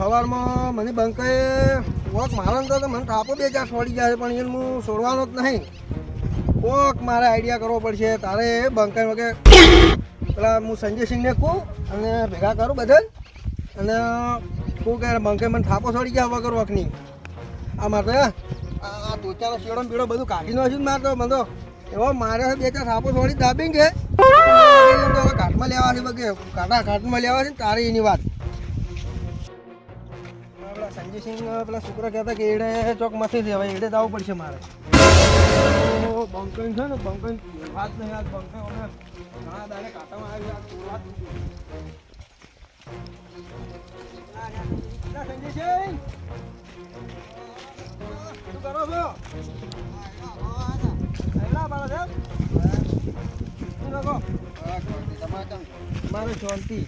સવારમાં મને બંકાએ કોક મારો તો મને થાપો બે ચાર છોડી જાય પણ એને હું છોડવાનો જ નહીં. કોક મારે આઈડિયા કરવો પડશે. તારે બંકાઈ વગે પેલા હું સંજયસિંહને કહું અને ભેગા કરું બધા અને કહું કે બંકાઈ મને થાપો છોડી ગયા વગર વખની. આ મારે આ ધોચાનો શેડો પીળો બધું કાઢી નાખ્યું ને મારે તો. મને એવો મારે બે ચાર થાપો છોડી દાબી તો ઘાટમાં લેવા છે વગે. કાંટા ઘાટમાં લેવા છે તારી એની વાત. સંજયસિંહ પેલા છોકરા કહેતા કે એડે ચોકમાંથી છે હવે એડે જ આવવું પડશે મારે. બંકન છે ને, બંકન વાત નહીં, આજ બંકન અમે ઘણા દાડે કાંટામાં આવી વાત સંજયસિંહ! શું શાંતિ.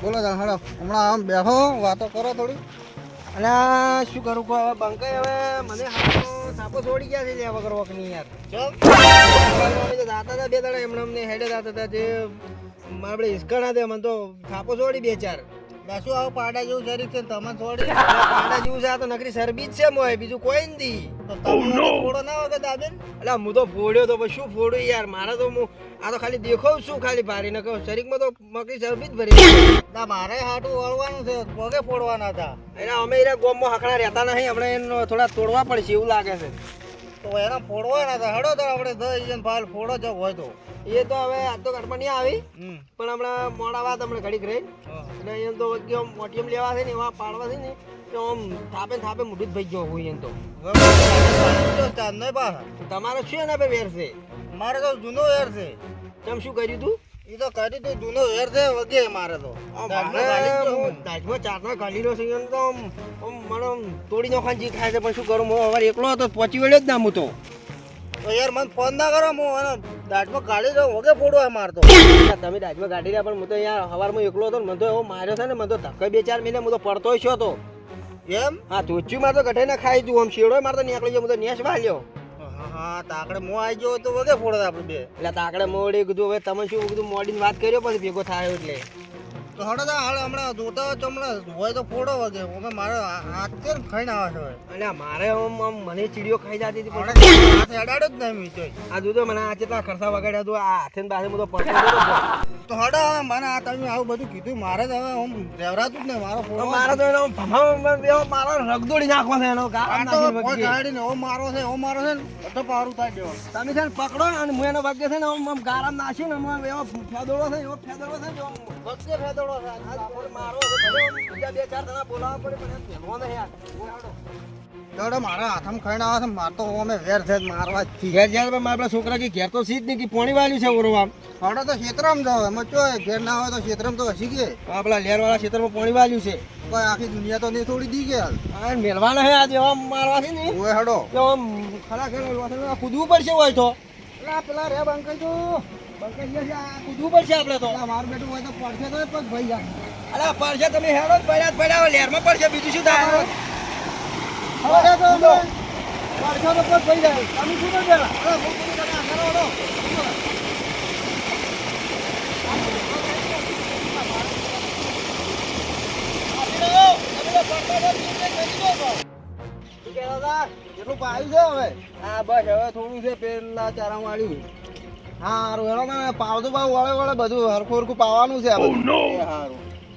બોલો હડો હમણાં આમ બેઠો વાતો કરો થોડી. અને શું કરું કહો? હવે બંકાઈ હવે મને સાપો છોડી ગયા છે લ્યા વગર વખની યાર. દાતા હતા બે દાડા એમને અમને હેડે દાતા હતા તે આપણે હિસકાણા દે મને તો સાપો છોડી બે ચાર. શું આવું પાડા જેવું શરીર છે તમે થોડી? પાડા જેવું છે આ તો નકરી શરબી જ છે મોય બીજું કોઈ નથી તો તમે થોડો ના વગર દાબેન એટલે હું તો ફોડ્યો તો શું ફોડ્યું યાર? મારે તો હું આ તો ખાલી દેખાવ છું ખાલી ભારી નકર શરીરમાં તો મકરી શરબી જ ભરી ના મારે હાટું વળવાનું છે. પગે ફોડવાના હતા? એટલે અમે એના ગોમમાં હકડા રહેતા નહીં. આપણે એને થોડા તોડવા પડશે એવું લાગે છે. તો એના ફોડવાના હતા હડો તો આપણે જણ ફાલ ફોડો જો હોય તો. એ તો હવે આ તો ઘરમાં નહીં આવી પણ હમણાં મોડા વાત હમણાં ઘડીક રહી. એટલે અહીંયા તો વચ્ચે મોટીએમ લેવા છે ને એવા પાડવા છે ને તો આમ થાપે થાપે મોઢું જ ભાઈ ગયો હોય એમ તો. ચાંદ પાછા તમારે શું એના પે વેર છે? મારે તો જૂનો વેર છે. તમે શું કર્યું તું? એ તો કરી તું જૂનો વેર છે વગે મારે તો. દાઢમાં ચાટમાં કાઢી રહ્યો છે તો આમ મને તોડી નાખવાની જી ખાય છે પણ શું કરું? હું હવે એકલો હતો પહોંચી વળ્યો જ ના હું તો. યાર મને ફોન ના કરો હું એને દાઢમાં ગાળી દઉં વગે ફોડવા મારતો. તમે દાજમાં કાઢી રહ્યા પણ હું તો અહીંયા સવારમાં એકલો હતો ને મને તો એવો માર્યો છે ને મને તો ધક્કા બે ચાર મહિને હું તો પડતો છો તો એમ? હા ધોચ્યું મારે તો ગઠે ના ખાઈ દઉં આમ શેડો મારે તો નીકળી ગયો હું તો નેસ વાલ્યો. હા હા તાકડે મો આવી ગયો તો વગે ફોડો આપણે બે. એટલે તાકડે મોડી કીધું હવે તમે શું કીધું મોડીને વાત કર્યો પછી ભેગો થાય એટલે. તો હડો તા હાલ હમણાં જોતા હોય તો હમણાં હોય તો ફોડો વગે અમે મારે હાથ ને ખાઈને આવે છે. અને મારે આમ આમ મને ચીડીઓ ખાઈ જતી હતી પણ હાથ અડાડ્યો જ નહીં મીચોય. આ દૂધો મને આ ચેટલા ખર્ચા વગાડ્યા હતું આ હાથે ને બાથે પડતો તો હડો મને આ તમે આવું બધું કીધું મારે તો હવે આમ રહેવરાતું જ નહીં મારો ફોડો મારે તો એનો મારો રગદોડી નાખો છે એનો તો. ગાડીને મારો છે મારો છે ને બધો પારું થાય દેવાનું તમે છે ને પકડો અને હું એનો ભાગ્ય છે ને આમ આમ ને નાખીને આમ એવો ફેદોડો છે એવો ફેદોડો છે ને વચ્ચે ફેદડો છે. મારો છે ભલે આમ બીજા બે ચાર જણા બોલાવવા પડે પણ ફેલવો નહીં યાર. દોડો મારા હાથમાં ખાઈને આવે છે માર અમે વેર છે મારવા ઘેર જ્યારે પણ મારા છોકરા કે ઘેર તો સીધ નહીં પોણી વાળ્યું છે ઓરવા હડો તો ક્ષેત્રમાં જાવ એમાં ચો ઘેર ના હોય તો ક્ષેત્રમાં તો હસી ગયે. આપણા લેરવાળા ક્ષેત્રમાં પોણી વાળ્યું છે. કોઈ આખી દુનિયા તો નહીં થોડી દી ગયા આ મેલવાના હે આજે આમ મારવાથી છે ને ઓય હડો. તો આમ ખરેખર વાસણમાં પડશે હોય તો. પેલા પેલા રે બંકાઈ તો બંકાઈ કૂદવું પડશે આપણે તો. મારું બેટું હોય તો પડશે તો પગ ભાઈ જાય અલા પડશે તમે હેડો પડ્યા જ પડ્યા લેરમાં પડશે બીજું શું થાય? હવે તો પડશે તો પગ ભાઈ જાય. તમે શું તમે કહેતા હતા? કેટલું પાયું છે હવે? હા બસ હવે થોડું છે પેલા ચારા વાળ્યું. હા હારું હેડો ને પાવતું પાવ વળે વળે બધું હરખું હરખું પાવાનું છે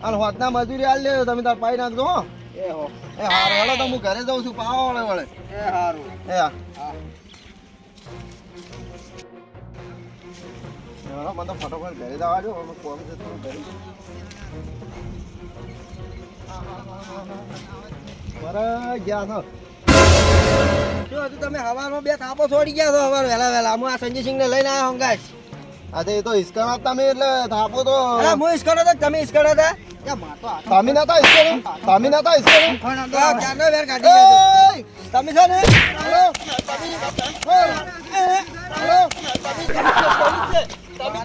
અને હોતના મજૂરી આલ લેજો તમે તાર પાઈ નાખજો હો. એ હો. એ હારું હેડો તો હું ઘરે જઉં છું પાવા વળે વળે. એ હારું. એ હા. હા. હેડો મને તો ફટોફટ ઘરે જવા દો હવે કોમ છે થોડું ઘરે. બરાબર ગયા છો. શું હતું તમે હવારમાં બે થાપો છોડી ગયા છો હવાર વહેલા વહેલા હું આ સંજયસિંહ ને લઈને આવ્યો હંગાશ આ તો એ તો હિસકાણ આપતા મેં એટલે થાપો તો અરે હું ઈસ્કડો હતો તમે ઈસ્કડો હતા તમે નતા હિસકાણ તમે નતા હિસકાણ! તમે છો ને! તમે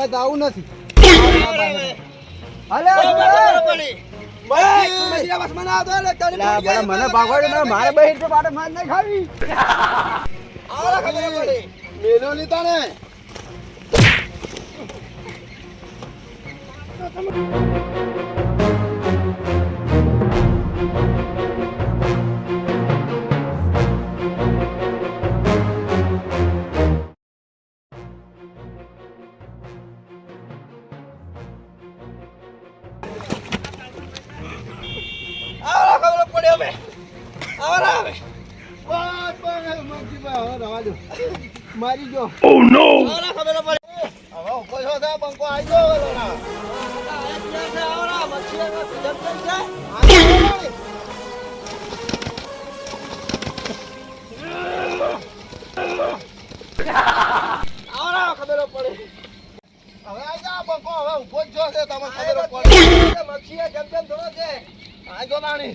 મત આવું નથી. મને ભાગવાડી મારે બહેર હિટ માટે માર નહીં ખાવી. મેલો લીધા ને. મારી ગયો. હવે ઊભો છો તો બંકો આવી ગયો હવે. હવે આવી જા બંકો હવે ઊભો જ છે તમને ખબર પડે. આ જો નાની.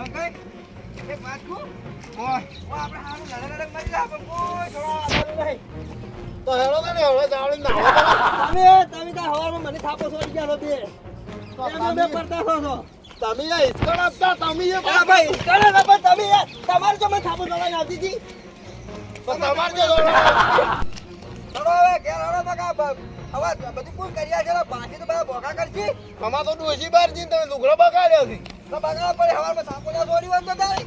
આ જો હવે તમે એના. વરા લે માર ફાળવી લેવાડી ઓય તો હેલો ને હવે જાવડી નાવા તમે હવારમાં મને થાપો છોડી ગયા બે તમે બે પડતા છો છો તમે ભાઈ ને પણ તમે યાર તમારે જો મને હતી તમારે જે દોડવા હવે ઘેર કર્યા છે બાકી તો બધા ભોગા કરશી અમાર તો ડોસી બાર જઈને તમે લુગડો બગાડ્યો છે તો બગડા પડે હવારમાં તો તારે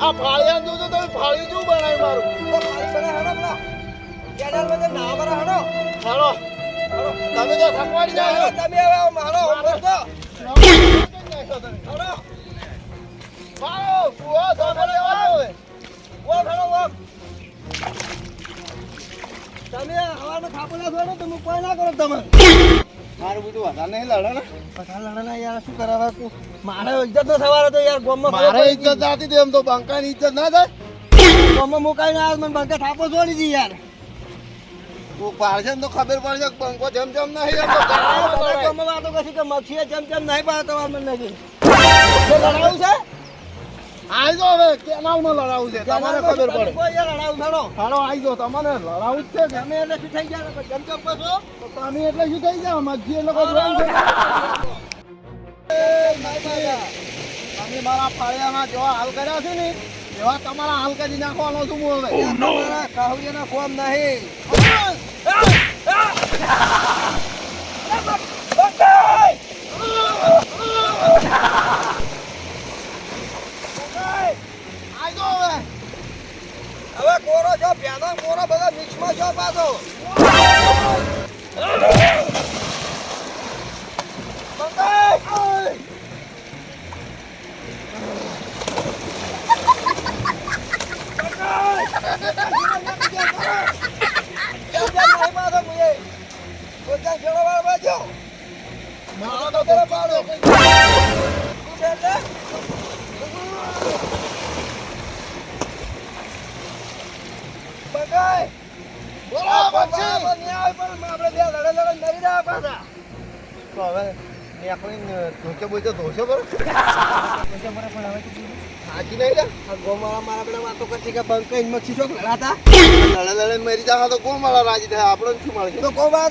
આ ફાળિયા જોજો તમે ફાળ્યું જેવું બનાવ્યું મારું? તો મારી પડે હળો પેલા કેનાલમાં ના મારા હળો હેડો તમે તો થકવાડી જાઓ તમે હવે મારો હોમવર્ક તો મારો સામે લેવાનો હવે. ઓમ હળો ઓમ. તમે હવારમાં થાપો ના તમે કોઈ ના કરો તમે. મારું બધું વધારે નહીં લડે ને. બધા લડના યાર શું કરાવે તું? મારે ઇજ્જત નો સવાલ હતો યાર ગોમમાં મારે ઇજ્જત જાતી હતી એમ તો બંકાની ઇજ્જત ના થાય. ગોમમાં મુકાઈને આવ મને બંકા થાપો છોડી દી યાર. તું પાડશે તો ખબર પડશે બંકો જેમ જેમ નહીં. ગોમમાં વાતો કરશે કે મચ્છી જેમ જેમ નહીં પાડે તમારે મને લડાવું છે? આઈ જો હવે કેનાલમાં લડાવું છે તમારે ખબર પડે. કોઈ યાર લડાવું થડો હાલો આઈ તમને લડાવું જ છે કે તમે એટલે શું થઈ ગયા? જેમ છો? તો તમે એટલે શું થઈ ગયા? મજી એટલે કોઈ જોઈ છે. તમે મારા ફાળિયામાં જેવા હાલ કર્યા છે ને એવા તમારા હાલ કરી નાખવાનો છું હું હવે. તમારા કાહુડિયાના ફોર્મ નહીં આઈ જો હવે હવે કોરો છો પ્યાનો કોરો બધા મિક્સમાં છો પાછો. મારો તો પાડો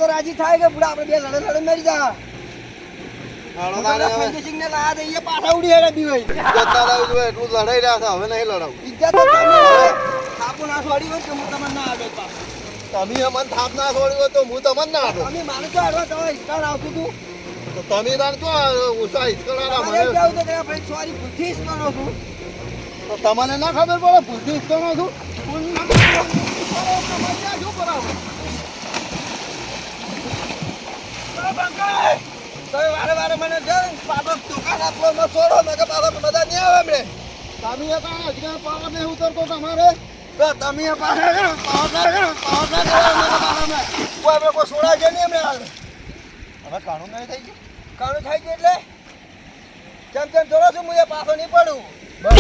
રાજી થાય. કે બુડા આપણે બે લડે લડે મરી જા પાછા ઉડી હેડે બી હોય ના એટલું લડાઈ રહ્યા હતા હવે નહીં લડાવું ઇજ્જત તો તમે થાપો ના છોડી હોય કે હું તમને ના આવે પાછું તમે અમને થાપ ના છોડી હોય તો હું તમને ના આપું. અમે મારે તો હડવા તમે હિસ્કાર આવતું હતું તો તમે તાર ઉષા હિચકડાના મારે એમ મને કહેવું હતું કે ભાઈ સોરી હિસ્કારો છું. તો તમને ના ખબર પડે ભૂલથી હિચકડો છું? શું કરાવું? તમે વારે વારે મને છે ને પાછો દુકાન આપવામાં છોડો મેં કે પાછો મજા નહીં આવે એમણે તમે કાંઈ અજગર પાવર નહીં ઉતરતો તમારે? તો તમે આપણે કોઈ સોડા છે નહીં હાલ. હવે કાણું નહીં થઈ ગયું? કાણું થાય ગયું એટલે? કેમ કેમ જોડો છું મુજે પાછો નહીં પડું. બસ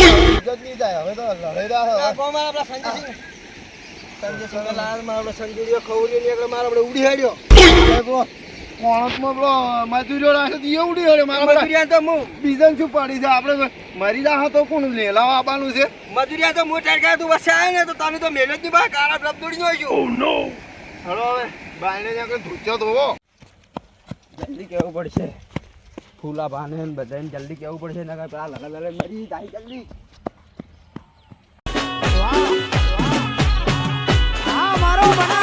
નહીં જાય હવે તો. કોમાં આપણા સંજયસિંહ સંજયસિંહ લાલ મારો સંજયજીઓ ખવરી ની એકલો મારો આપણે ઉડી હેડ્યો કોણકમાં પેલો મજૂરીઓ રાખે તો એ ઉડી હડે મારા તો હું. બીજન શું છે? આપણે મરી રાહ કોણ લેલા આવવાનું છે? મજૂરિયા તો હું તું વસે આવે ને તો તને તો જ નહીં બા કાળા બ્લબ દોડી જોઈ છું. ઓ નો ધોવો જલ્દી કેવું પડશે. ફૂલા બાને ને જલ્દી કેવું પડશે નકર પેલા લગન લગન જલ્દી. હા મારો બના